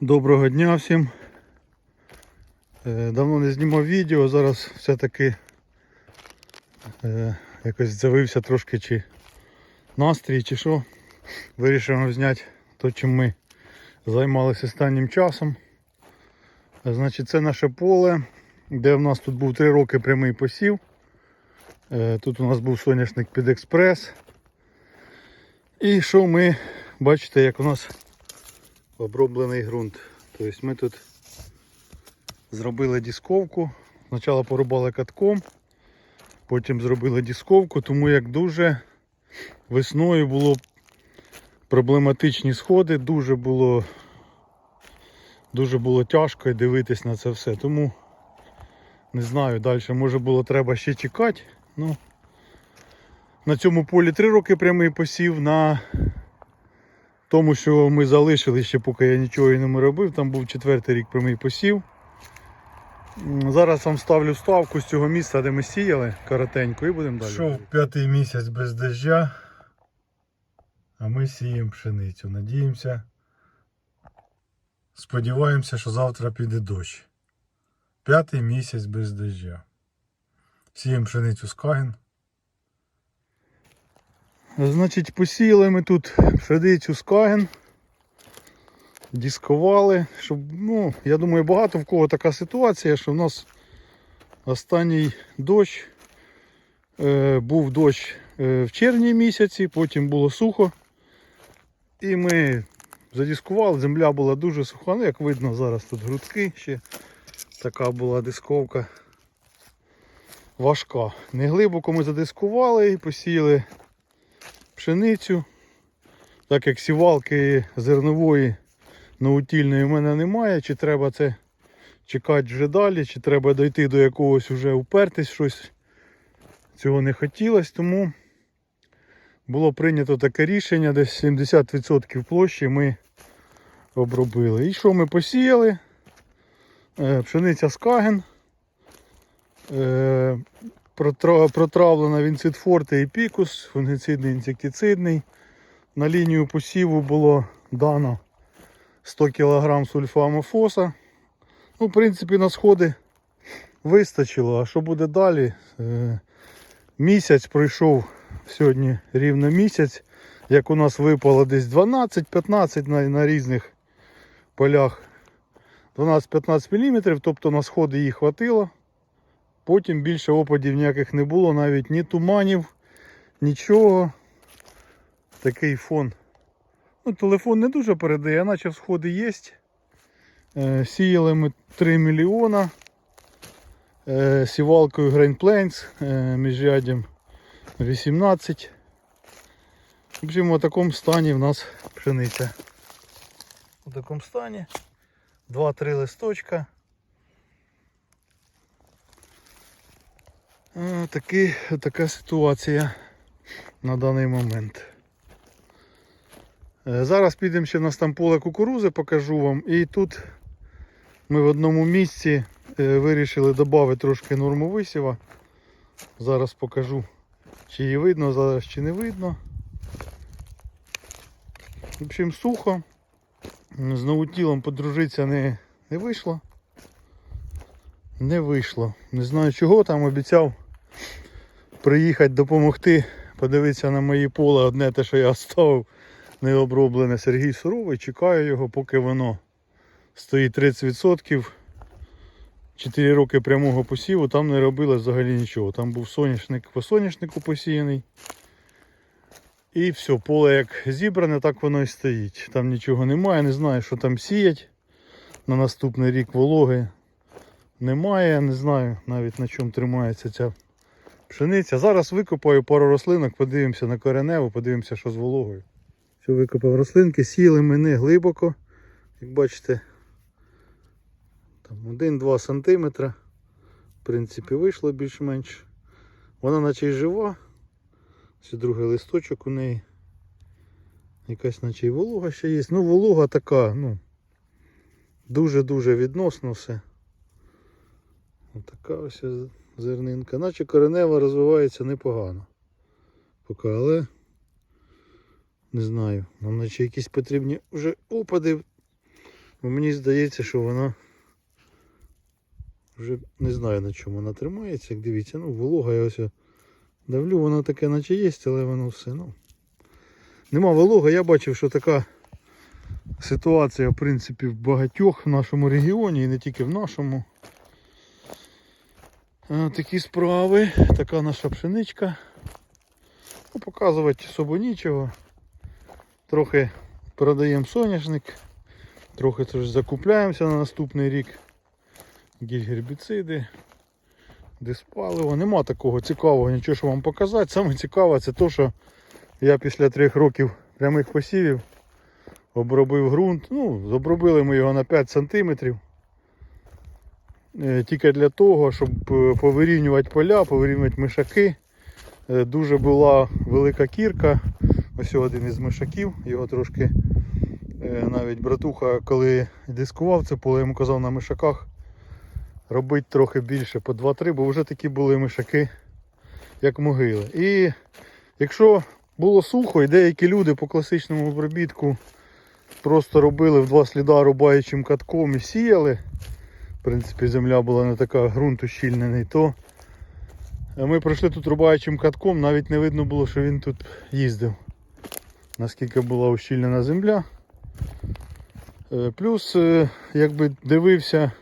Доброго дня всім. Е, Давно не знімав відео, зараз все-таки е, якось з'явився трошки чи настрій, чи що. Вирішимо зняти то, чим ми займалися останнім часом. Е, Значить, це наше поле, де в нас тут був 3 роки прямий посів. Тут у нас був соняшник під експрес. І що ми, бачите, як у нас оброблений ґрунт. Тобто ми тут зробили дісковку. Спочатку порубали катком, потім зробили дісковку, тому як дуже весною було проблематичні сходи, дуже було дуже було тяжко дивитись на це все. Тому не знаю, далі може було треба ще чекати. Ну, на цьому полі 3 роки прямий посів, на тому, що ми залишили ще, поки я нічого і не робив, там був четвертий рік прямий посів. Зараз вам ставлю ставку з цього місця, де ми сіяли коротенько і будемо далі. Шов п'ятий місяць без дождя, а ми сіємо пшеницю. Надіємося. Сподіваємося, що завтра піде дощ. П'ятий місяць без дождя. Сіємо пшеницю з каген. Значить, посіяли ми тут пшеницю з каген. Дискували, щоб, ну, я думаю, багато в кого така ситуація, що в нас останній дощ, е, був дощ е, в червні місяці, потім було сухо. І ми задіскували, земля була дуже суха, ну як видно зараз тут грудки ще така була дисковка важка. Не глибоко ми задискували і посіяли пшеницю. Так як сівалки зернової наутільної в мене немає, чи треба це чекати вже далі, чи треба дойти до якогось вже упертись щось. Цього не хотілося, тому було прийнято таке рішення, десь 70% площі ми обробили. І що ми посіяли? Е, Пшениця з каген. Е, Протравлена вінцитфорте і пікус, фунгіцидний інсектицидний. На лінію посіву було дано 100 кг сульфамофоса. Ну, в принципі, на сходи вистачило. А що буде далі? Е, Місяць пройшов сьогодні рівно місяць. Як у нас випало десь 12-15 на, на різних полях. 12-15 мм, тобто на сходи їх хватило. Потім більше опадів ніяких не було, навіть ні туманів, нічого. Такий фон. Ну, телефон не дуже передає, наче сходи є. Е, сіяли ми 3 мільйона. Е, сівалкою Grain Plains е, міжряддям 18. В общем, в такому стані в нас пшениця. У такому стані. 2-3 листочка. Таки, така ситуація на даний момент. Е, Зараз підемо ще на там поле кукурузи, покажу вам. І тут ми в одному місці е, вирішили додати трошки норму висіва. Зараз покажу, чи її видно, зараз чи не видно. В общем, сухо. З новотілом подружитися не, не вийшло. Не вийшло. Не знаю чого там обіцяв приїхати допомогти, подивитися на мої поле. Одне те, що я оставив необроблене Сергій Суровий. Чекаю його, поки воно стоїть 30%. 4 роки прямого посіву, там не робили взагалі нічого. Там був соняшник по соняшнику посіяний. І все, поле як зібране, так воно і стоїть. Там нічого немає, не знаю, що там сіять. На наступний рік вологи немає, не знаю навіть на чому тримається ця пшениця. Зараз викопаю пару рослинок, подивимося на кореневу, подивимося, що з вологою. Все, викопав рослинки, сіли ми не глибоко. Як бачите, там 1-2 см. В принципі, вийшло більш-менш. Вона наче й жива. Це другий листочок у неї. Якась наче й волога ще є. Ну, волога така, ну, дуже-дуже відносно все. Отака ось зернинка. Наче коренева розвивається непогано. Поки, але не знаю. Нам наче якісь потрібні вже опади. Бо мені здається, що вона вже не знаю на чому вона тримається, як дивіться, ну волога я ось давлю, воно таке наче є, але воно все. ну. Нема волога, я бачив, що така ситуація в принципі в багатьох в нашому регіоні і не тільки в нашому. Такі справи, така наша пшеничка. Ну, показувати особо нічого. Трохи продаємо соняшник, трохи тож закупляємося на наступний рік. Якісь гербіциди, диспаливо. Нема такого цікавого, нічого що вам показати. Саме цікаве це те, що я після трьох років прямих посівів обробив ґрунт. Ну, обробили ми його на 5 сантиметрів. Е, Тільки для того, щоб е, повирівнювати поля, повирівнювати мишаки. Е, Дуже була велика кірка. Ось один із мишаків. Його трошки навіть братуха, коли дискував це поле, йому казав на мишаках робити трохи більше по 2-3, бо вже такі були мишаки, як могили. І якщо було сухо, і деякі люди по класичному обробітку просто робили в два сліда рубаючим катком і сіяли. В принципі, земля була не така ґрунт ущільнений, то ми пройшли тут рубаючим катком, навіть не видно було, що він тут їздив. Наскільки була ущільнена земля. Е, Плюс, е, якби дивився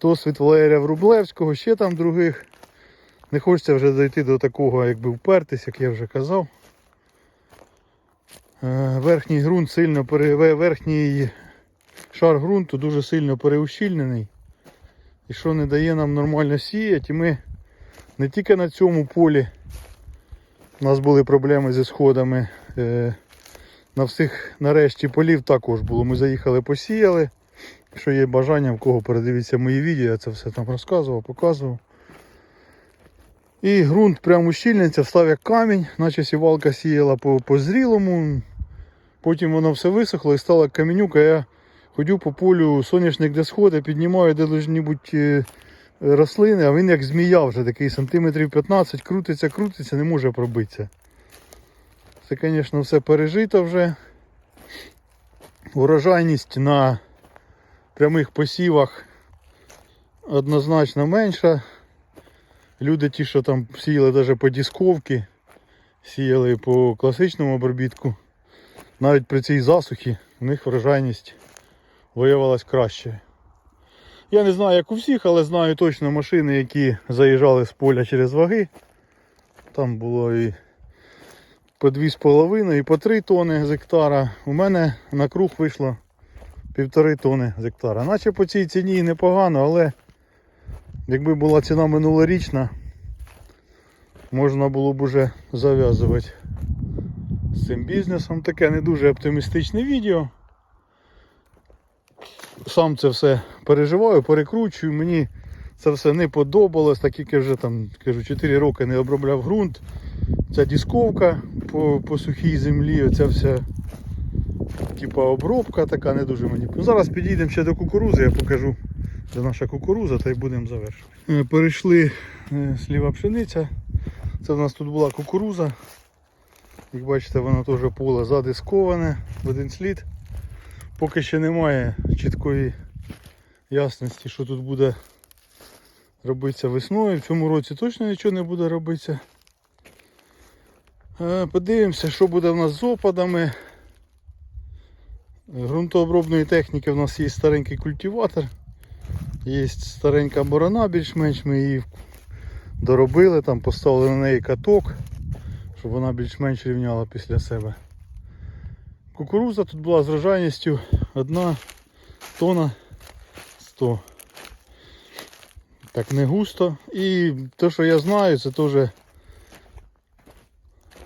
досвід Валерія Врублевського, ще там других. Не хочеться вже дійти до такого, якби впертись, як я вже казав. Е, Верхній ґрунт сильно пере... верхній шар ґрунту дуже сильно переущільнений. І що не дає нам нормально сіяти. І ми не тільки на цьому полі у нас були проблеми зі сходами. е, На всіх нарешті полів також було. Ми заїхали, посіяли. Якщо є бажання, в кого передивіться мої відео, я це все там розказував, показував. І ґрунт прямо ущільниться, встав як камінь, наче сівалка сіяла по, зрілому. Потім воно все висохло і стало каменюка. Я ходю по полю, соняшник де сходить, піднімаю де бути е, рослини, а він як змія вже такий сантиметрів 15, крутиться, крутиться, не може пробитися. Це, звісно, все пережито вже. Урожайність на прямих посівах однозначно менша. Люди ті, що там сіяли навіть по дисковці, сіяли по класичному обробітку, навіть при цій засухі у них врожайність виявилась краще. Я не знаю, як у всіх, але знаю точно машини, які заїжджали з поля через ваги. Там було і по 2,5 і по 3 тони з гектара. У мене на круг вийшло півтори тони з гектара. Наче по цій ціні непогано, але якби була ціна минулорічна, можна було б уже зав'язувати з цим бізнесом. Таке не дуже оптимістичне відео. Сам це все переживаю, перекручую. Мені це все не подобалось, так як я вже там кажу, 4 роки не обробляв ґрунт. Ця дисковка по, по сухій землі, оця вся типа обробка така не дуже мені. Ну, зараз підійдемо ще до кукурузи, я покажу, де наша кукуруза, та й будемо завершувати. Е, Перейшли е, сліва пшениця. Це в нас тут була кукуруза. Як бачите, воно теж поле задисковане в один слід. Поки ще немає чіткої ясності, що тут буде робитися весною. В цьому році точно нічого не буде робитися. Е, Подивимося, що буде в нас з опадами. Грунтообробної техніки в нас є старенький культиватор. Є старенька борона більш-менш, ми її доробили, там поставили на неї каток, щоб вона більш-менш рівняла після себе. Кукуруза тут була з врожайністю 1 тонна 100. Так не густо. І те, що я знаю, це теж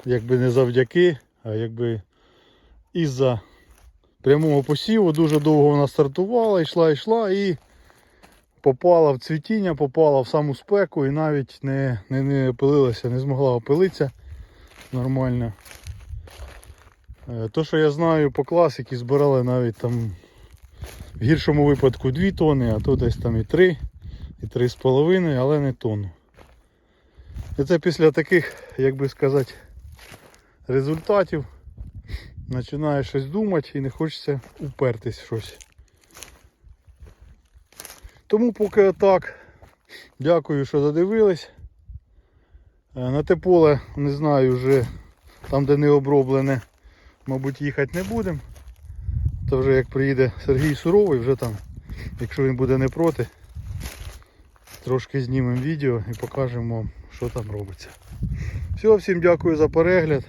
якби не завдяки, а якби із-за прямого посіву дуже довго вона стартувала, йшла, йшла і попала в цвітіння, попала в саму спеку і навіть не, не, не опилилася, не змогла опилитися нормально. Е, То, що я знаю по класиці, збирали навіть там в гіршому випадку 2 тони, а то десь там і 3, і 3,5, але не тонну. І це після таких, як би сказати, результатів починаєш щось думати і не хочеться упертись в щось. Тому поки отак. Дякую, що додивились. Е, На те поле, не знаю, вже там, де не оброблене, мабуть, їхати не будемо. То вже як приїде Сергій Суровий, вже там, якщо він буде не проти, трошки знімемо відео і покажемо вам, що там робиться. Все, всім дякую за перегляд.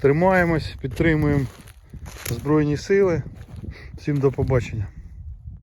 Тримаємось, підтримуємо Збройні сили. Всім до побачення.